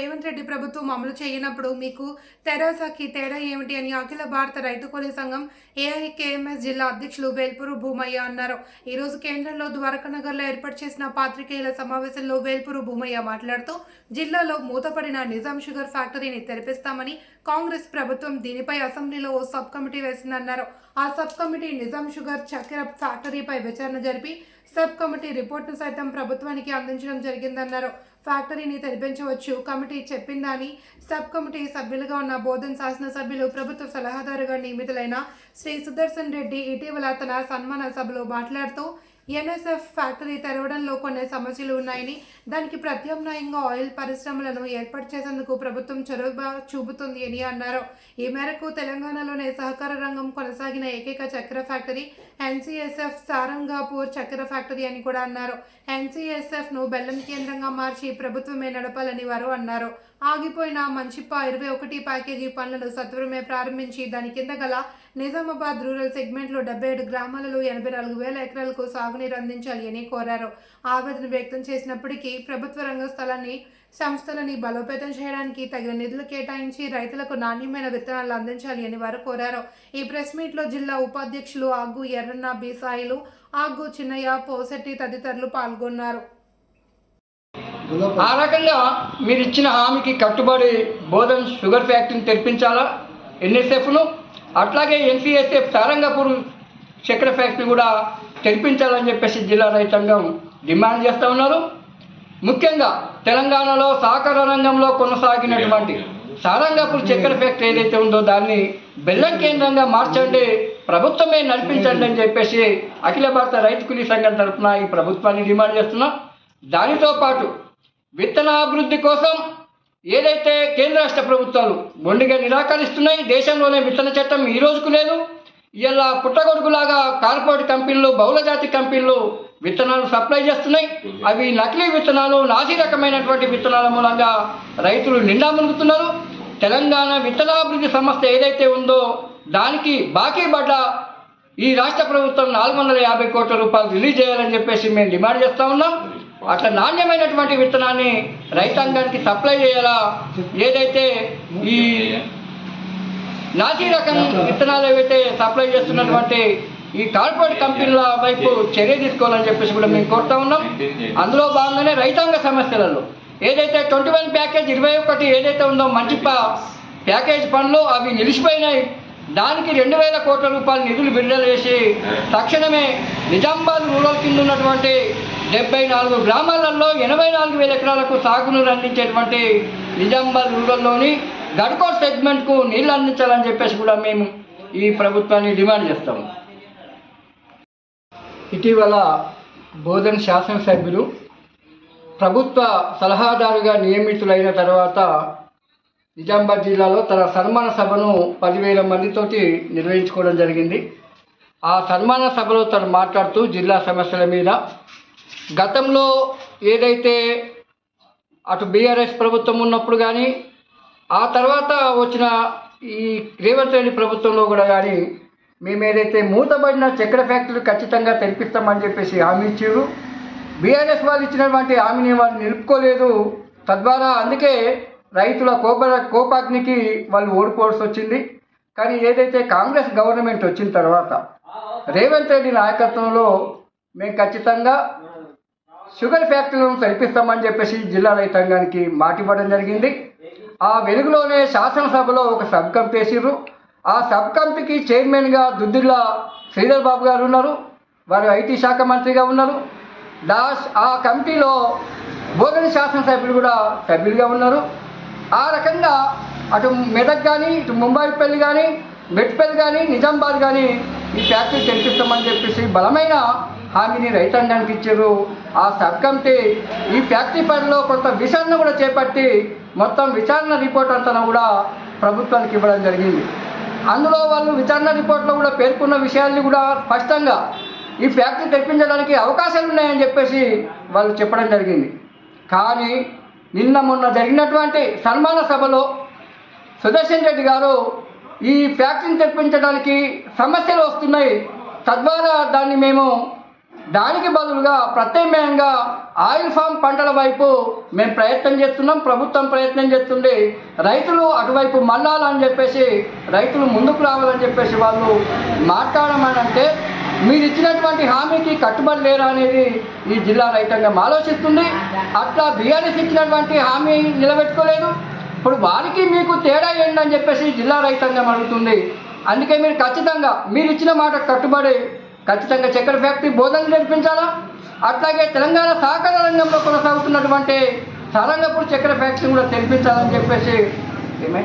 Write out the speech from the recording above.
రేవంత్ రెడ్డి ప్రభుత్వం అమలు చేయనప్పుడు మీకు తెరాసాకి తేడా ఏమిటి అని అఖిల భారత రైతు కూలీ సంఘం ఏఐకేఎంఎస్ జిల్లా అధ్యక్షులు వేల్పూరు భూమయ్య అన్నారు. ఈరోజు కేంద్రంలో ద్వారకానగర్లో ఏర్పాటు చేసిన పాత్రికేయుల సమావేశంలో వేల్పూరు భూమయ్య మాట్లాడుతూ జిల్లాలో మూతపడిన నిజాం షుగర్ ఫ్యాక్టరీని తెరిపిస్తామని కాంగ్రెస్ ప్రభుత్వం దీనిపై అసెంబ్లీలో ఓ సబ్ కమిటీ వేసిందన్నారు. ఆ సబ్ కమిటీ నిజాం షుగర్ చక్కెర ఫ్యాక్టరీపై విచారణ జరిపి సబ్ కమిటీ రిపోర్టును సైతం ప్రభుత్వానికి అందించడం జరిగిందన్నారు. ఫ్యాక్టరీని తెరిపించవచ్చు. కమిటీ చెప్పిందని సబ్ కమిటీ సభ్యులుగా ఉన్న బోధన్ శాసనసభ్యులు ప్రభుత్వ సలహాదారుగా నియమితులైన శ్రీ సుదర్శన్ రెడ్డి ఇటీవల తన సన్మాన సభలో మాట్లాడుతూ ఎన్ఎస్ఎఫ్ ఫ్యాక్టరీ తెరవడంలో కొన్ని సమస్యలు ఉన్నాయని దానికి ప్రత్యామ్నాయంగా ఆయిల్ పరిశ్రమలను ఏర్పాటు చేసేందుకు ప్రభుత్వం చొరవ చూపుతుంది అని అన్నారు. ఈ మేరకు తెలంగాణలోనే సహకార రంగం కొనసాగిన ఏకైక చక్కెర ఫ్యాక్టరీ ఎన్సీఎస్ఎఫ్ సారంగాపూర్ చక్కెర ఫ్యాక్టరీ అని కూడా అన్నారు. ఎన్సీఎస్ఎఫ్ను బెల్లం కేంద్రంగా మార్చి ప్రభుత్వమే నడపాలని వారు అన్నారు. ఆగిపోయిన మంచిప్ప ఇరవై ఒకటి ప్యాకేజీ పనులను సత్వరమే ప్రారంభించి దాని కింద గల నిజామాబాద్ రూరల్ సెగ్మెంట్లో డెబ్బై ఏడు గ్రామాలలో ఎనభై నాలుగు వేల ఎకరాలకు సాగునీరు అందించాలి అని కోరారు. ఆవేదన వ్యక్తం చేసినప్పటికీ ప్రభుత్వ రంగ స్థలాన్ని సంస్థలని బలోపేతం చేయడానికి తగిన నిధులు కేటాయించి రైతులకు నాణ్యమైన విత్తనాలు అందించాలి అని వారు కోరారు. ఈ ప్రెస్ మీట్లో జిల్లా ఉపాధ్యక్షులు ఆగ్గు ఎర్రన్న బీసాయిలు ఆగ్గు చిన్నయ్య పోసెట్టి తదితరులు పాల్గొన్నారు. ఆ రకంగా మీరు ఇచ్చిన హామీకి కట్టుబడి బోధన్ షుగర్ ఫ్యాక్టరీని తెరిపించాలా? ఎన్ఎస్ఎఫ్ను అట్లాగే ఎన్సీఎస్ఏ సారంగపూర్ చక్కెర ఫ్యాక్టరీ కూడా తెరిపించాలని చెప్పేసి జిల్లా రైతాంగం డిమాండ్ చేస్తూ ఉన్నారు. ముఖ్యంగా తెలంగాణలో సహకార రంగంలో కొనసాగినటువంటి సారంగపూర్ చక్కెర ఫ్యాక్టరీ ఏదైతే ఉందో దాన్ని బెల్లం కేంద్రంగా మార్చండి ప్రభుత్వమే నడిపించండి అని చెప్పేసి అఖిల భారత రైతు కూలీ సంఘం తరఫున ఈ ప్రభుత్వాన్ని డిమాండ్ చేస్తున్నాం. దానితో పాటు విత్తనాభివృద్ధి కోసం ఏదైతే కేంద్ర రాష్ట్ర ప్రభుత్వాలు మొండిగా నిరాకరిస్తున్నాయి దేశంలోనే విత్తన చట్టం ఈ రోజుకు లేదు. ఇలా పుట్టగొడుగులాగా కార్పొరేట్ కంపెనీలు బహుళజాతి కంపెనీలు విత్తనాలు సప్లై చేస్తున్నాయి. అవి నకిలీ విత్తనాలు నాసి రకమైనటువంటి విత్తనాల మూలంగా రైతులు నిండా మునుగుతున్నారు. తెలంగాణ విత్తనాభివృద్ధి సంస్థ ఏదైతే ఉందో దానికి బాకీ పడ్డ ఈ రాష్ట్ర ప్రభుత్వం నాలుగు వందల యాభై కోట్ల రూపాయలు రిలీజ్ చేయాలని చెప్పేసి మేము డిమాండ్ చేస్తూ ఉన్నాం. అట్లా నాణ్యమైనటువంటి విత్తనాన్ని రైతాంగానికి సప్లై చేయాలా? ఏదైతే ఈ నాసీ రకం విత్తనాలు ఏవైతే సప్లై చేస్తున్నటువంటి ఈ కార్పొరేట్ కంపెనీల వైపు చర్య తీసుకోవాలని చెప్పేసి కూడా మేము కోరుతా ఉన్నాం. అందులో భాగంగానే రైతాంగ సమస్యలలో ఏదైతే ట్వంటీ వన్ ప్యాకేజ్ ఇరవై ఒకటి ఏదైతే ఉందో మంచి ప్యాకేజ్ పనులు అవి నిలిచిపోయినాయి. దానికి రెండు వేల కోట్ల రూపాయల నిధులు విడుదల చేసి తక్షణమే నిజామాబాద్ రూరల్ కింద ఉన్నటువంటి డెబ్బై నాలుగు గ్రామాలలో ఎనభై నాలుగు వేల ఎకరాలకు సాగునీరు అందించేటువంటి నిజామాబాద్ రూరల్లోని గడ్కోట్ సెగ్మెంట్కు నీళ్ళు అందించాలని చెప్పేసి కూడా మేము ఈ ప్రభుత్వాన్ని డిమాండ్ చేస్తాము. ఇటీవల బోధన్ శాసనసభ్యులు ప్రభుత్వ సలహాదారుగా నియమితులైన తర్వాత నిజామాబాద్ జిల్లాలో తన సన్మాన సభను పదివేల మందితోటి నిర్వహించుకోవడం జరిగింది. ఆ సన్మాన సభలో తను మాట్లాడుతూ జిల్లా సమస్యల మీద గతంలో ఏదైతే అటు బీఆర్ఎస్ ప్రభుత్వం ఉన్నప్పుడు కానీ ఆ తర్వాత వచ్చిన ఈ రేవంత్ రెడ్డి ప్రభుత్వంలో కూడా కానీ మేము ఏదైతే మూతబడిన చక్కెర ఫ్యాక్టరీ ఖచ్చితంగా తెరిపిస్తామని చెప్పేసి హామీ ఇచ్చారు బీఆర్ఎస్ వాళ్ళు ఇచ్చినటువంటి హామీని వాళ్ళు నిలుపుకోలేదు. తద్వారా అందుకే రైతుల కోప కోపాగ్నికి వాళ్ళు ఓడిపోవాల్సి వచ్చింది. కానీ ఏదైతే కాంగ్రెస్ గవర్నమెంట్ వచ్చిన తర్వాత రేవంత్ రెడ్డి నాయకత్వంలో మేము ఖచ్చితంగా షుగర్ ఫ్యాక్టరీలను తెరిపిస్తామని చెప్పేసి జిల్లా రైతాంగానికి మాట ఇవ్వడం జరిగింది. ఆ వెలుగులోనే శాసనసభలో ఒక సబ్ కమిటీ వేసిర్రు. ఆ సబ్ కమిటీకి చైర్మన్గా దుద్దిల్ల శ్రీధర్ బాబు గారు ఉన్నారు. వారు ఐటీ శాఖ మంత్రిగా ఉన్నారు. దాస్ ఆ కమిటీలో బోధన శాసనసభ్యులు కూడా సభ్యులుగా ఉన్నారు. ఆ రకంగా అటు మెదక్ కానీ ఇటు ముంబాయిపల్లి కానీ మెట్పల్లి కానీ నిజామాబాద్ కానీ ఈ ఫ్యాక్టరీ తెరిపిస్తామని చెప్పేసి బలమైన హామీని రైతాంగానికి ఇచ్చారు ఆ సబ్ కమిటీ ఈ ఫ్యాక్టరీ పనిలో కొంత విచారణ కూడా చేపట్టి మొత్తం విచారణ రిపోర్ట్ అంతా కూడా ప్రభుత్వానికి ఇవ్వడం జరిగింది. అందులో వాళ్ళు విచారణ రిపోర్ట్లో కూడా పేర్కొన్న విషయాల్ని కూడా స్పష్టంగా ఈ ఫ్యాక్టరీ తెప్పించడానికి అవకాశాలు ఉన్నాయని చెప్పేసి వాళ్ళు చెప్పడం జరిగింది. కానీ నిన్న మొన్న జరిగినటువంటి సన్మాన సభలో సుదర్శన్ రెడ్డి గారు ఈ ఫ్యాక్టరీని తెప్పించడానికి సమస్యలు వస్తున్నాయి. తద్వారా దాన్ని మేము దానికి బదులుగా ప్రత్యామ్నాయంగా ఆయిల్ ఫామ్ పంటల వైపు మేము ప్రయత్నం చేస్తున్నాం ప్రభుత్వం ప్రయత్నం చేస్తుంది. రైతులు అటువైపు మళ్ళాలని చెప్పేసి రైతులు ముందుకు రావాలని చెప్పేసి వాళ్ళు మాట్లాడమనంటే మీరు ఇచ్చినటువంటి హామీకి కట్టుబడి లేరా అనేది ఈ జిల్లా రైతాంగం ఆలోచిస్తుంది. అట్లా బీఆర్ఎస్ ఇచ్చినటువంటి హామీ నిలబెట్టుకోలేదు. ఇప్పుడు వారికి మీకు తేడా ఏంటని చెప్పేసి జిల్లా రైతాంగం అడుగుతుంది. అందుకే మీరు ఖచ్చితంగా మీరు ఇచ్చిన మాట కట్టుబడి ఖచ్చితంగా చక్కెర ఫ్యాక్టరీ బోధనలు నడిపించాలా అట్లాగే తెలంగాణ సహకార రంగంలో కొనసాగుతున్నటువంటి సారంగపూర్ చక్కెర ఫ్యాక్టరీ కూడా తెరిపించాలని చెప్పేసి ఏమే?